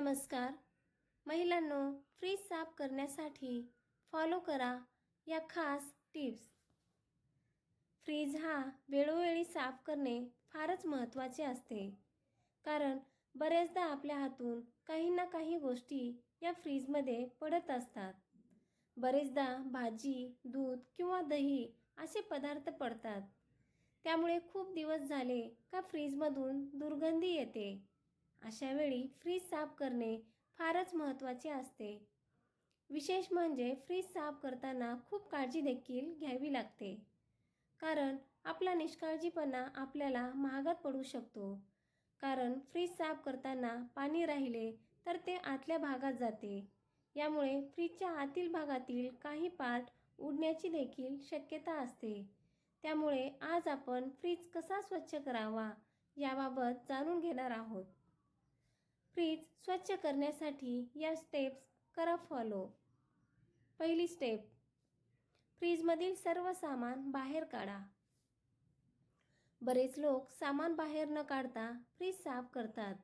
नमस्कार. महिलांनो फ्रीज साफ करण्यासाठी फॉलो करा या खास टिप्स फ्रीज हा वेळोवेळी साफ करणे फारच महत्त्वाचे असते. कारण बऱ्याचदा आपल्या हातून काही ना काही गोष्टी या फ्रीजमध्ये पडत असतात. बरेचदा भाजी दूध किंवा दही असे पदार्थ पडतात. त्यामुळे खूप दिवस झाले का फ्रीजमधून दुर्गंधी येते. अशावेळी फ्रीज साफ करणे फारच महत्त्वाचे असते. विशेष म्हणजे फ्रीज साफ करताना खूप काळजी देखील घ्यावी लागते. कारण आपला निष्काळजीपणा आपल्याला महागात पडू शकतो. कारण फ्रीज साफ करताना पाणी राहिले तर ते आतल्या भागात जाते. यामुळे फ्रीजच्या आतील भागातील काही पार्ट उडण्याची देखील शक्यता असते. त्यामुळे आज आपण फ्रीज कसा स्वच्छ करावा याबाबत जाणून घेणार आहोत. फ्रीज स्वच्छ करण्यासाठी या स्टेप्स करा फॉलो पहिली स्टेप फ्रीजमधील सर्व सामान बाहेर काढा. बरेच लोक सामान बाहेर न काढता फ्रीज साफ करतात.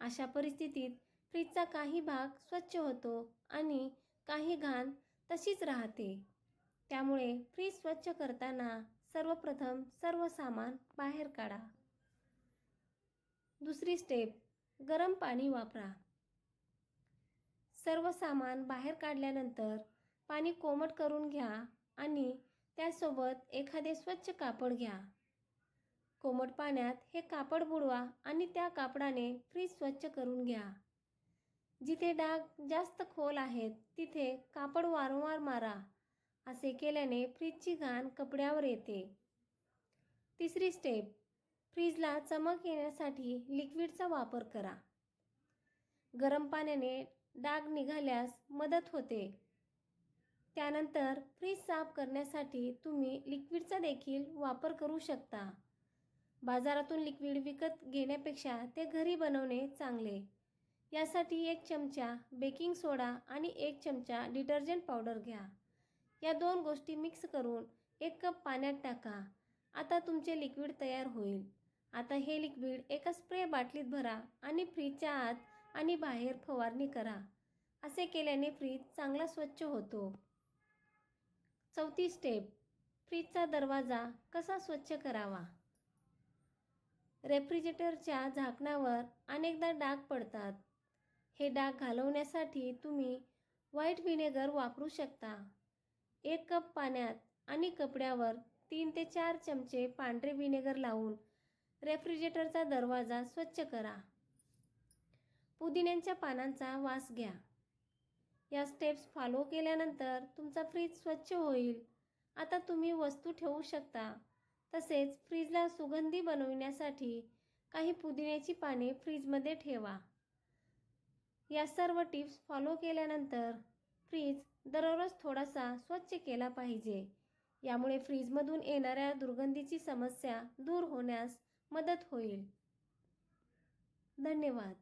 अशा परिस्थितीत फ्रीजचा काही भाग स्वच्छ होतो आणि काही घाण तशीच राहते. त्यामुळे फ्रीज स्वच्छ करताना सर्वप्रथम सर्व सामान बाहेर काढा. दुसरी स्टेप गरम पाणी वापरा. सर्व सामान बाहेर काढल्यानंतर पाणी कोमट करून घ्या आणि त्यासोबत एखादे स्वच्छ कापड घ्या. कोमट पाण्यात हे कापड बुडवा आणि त्या कापडाने फ्रीज स्वच्छ करून घ्या. जिथे डाग जास्त खोल आहेत तिथे कापड वारंवार मारा असे केल्याने फ्रीजची घाण कपड्यावर येते. तिसरी स्टेप फ्रीजला चमक येण्यासाठी लिक्विडचा वापर करा. गरम पाण्याने डाग निघाल्यास मदत होते. त्यानंतर फ्रीज साफ करण्यासाठी तुम्ही लिक्विडचा देखील वापर करू शकता. बाजारातून लिक्विड विकत घेण्यापेक्षा ते घरी बनवणे चांगले. यासाठी एक चमचा बेकिंग सोडा आणि एक चमचा डिटर्जंट पावडर घ्या. या दोन गोष्टी मिक्स करून एक कप पाण्यात टाका. आता तुमचे लिक्विड तयार होईल. आता हे लिक्विड एका स्प्रे बाटलीत भरा आणि फ्रीजच्या आत आणि बाहेर फवारणी करा. असे केल्याने फ्रीज चांगला स्वच्छ होतो. चौथी स्टेप फ्रीजचा दरवाजा कसा स्वच्छ करावा? रेफ्रिजरेटरच्या झाकणावर अनेकदा डाग पडतात. हे डाग घालवण्यासाठी तुम्ही व्हाईट व्हिनेगर वापरू शकता. एक कप पाण्यात आणि कपड्यावर तीन ते चार चमचे पांढरे व्हिनेगर लावून रेफ्रिजरेटरचा दरवाजा स्वच्छ करा. पुदिन्यांच्या पानांचा वास घ्या. या स्टेप्स फॉलो केल्यानंतर तुमचा फ्रीज स्वच्छ होईल. आता तुम्ही वस्तू ठेवू शकता. तसेच फ्रीजला सुगंधी बनविण्यासाठी काही पुदिन्याची पाने फ्रीजमध्ये ठेवा. या सर्व टिप्स फॉलो केल्यानंतर फ्रीज दररोज थोडासा स्वच्छ केला पाहिजे. यामुळे फ्रीजमधून येणाऱ्या दुर्गंधीची समस्या दूर होण्यास मदत होईल. धन्यवाद.